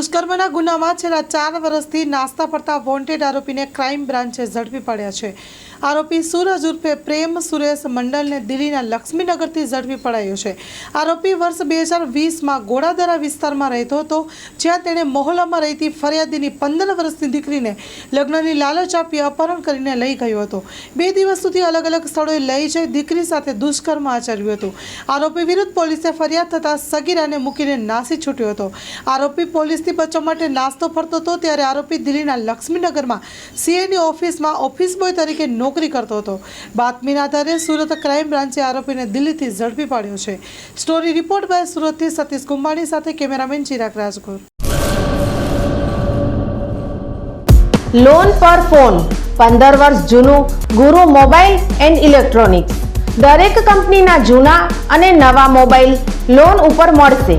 દુષ્કર્મના ગુનામાં છેલ્લા ચાર વર્ષથી નાસ્તા પડતા વોન્ટેડ આરોપીને ક્રાઇમ બ્રાન્ચે ઝડપી પડ્યા છે. આરોપી સૂરજ ઉર્ફે પ્રેમ સુરેશ મંડલને દિલ્હીના લક્ષ્મીનગરથી ઝડપી પડાયો છે. આરોપી વર્ષ બે હજાર વીસમાં ગોળાદરા વિસ્તારમાં રહેતો હતો, જ્યાં તેણે મોહલ્લામાં રહેતી ફરિયાદીની પંદર વર્ષની દીકરીને લગ્નની લાલચ આપી અપહરણ કરીને લઈ ગયો હતો. બે દિવસ સુધી અલગ અલગ સ્થળોએ લઈ જઈ દીકરી સાથે દુષ્કર્મ આચર્યું હતું. આરોપી વિરુદ્ધ પોલીસે ફરિયાદ થતાં સગીરાને મૂકીને નાસી છૂટ્યો હતો. આરોપી પોલીસથી બચવા માટે નાસ્તો ફરતો હતો, ત્યારે આરોપી દિલ્હીના લક્ષ્મીનગરમાં સીએની ઓફિસમાં ઓફિસ બોય તરીકે નોકરી કરતો હતો. બાતમીના આધારે સુરત ક્રાઇમ બ્રાન્ચે આરોપીને દિલ્હીથી ઝડપી પાડ્યો છે. સ્ટોરી રિપોર્ટ બાય સુરતથી સતીશ કુંભાણી સાથે કેમેરામેન ચિરાગ રાજગુર. લોન પર ફોન પંદર વર્ષ જૂનું, ગુરુ મોબાઈલ એન્ડ ઇલેક્ટ્રોનિક્સ. દરેક કંપનીના જૂના અને નવા મોબાઈલ લોન ઉપર મળશે.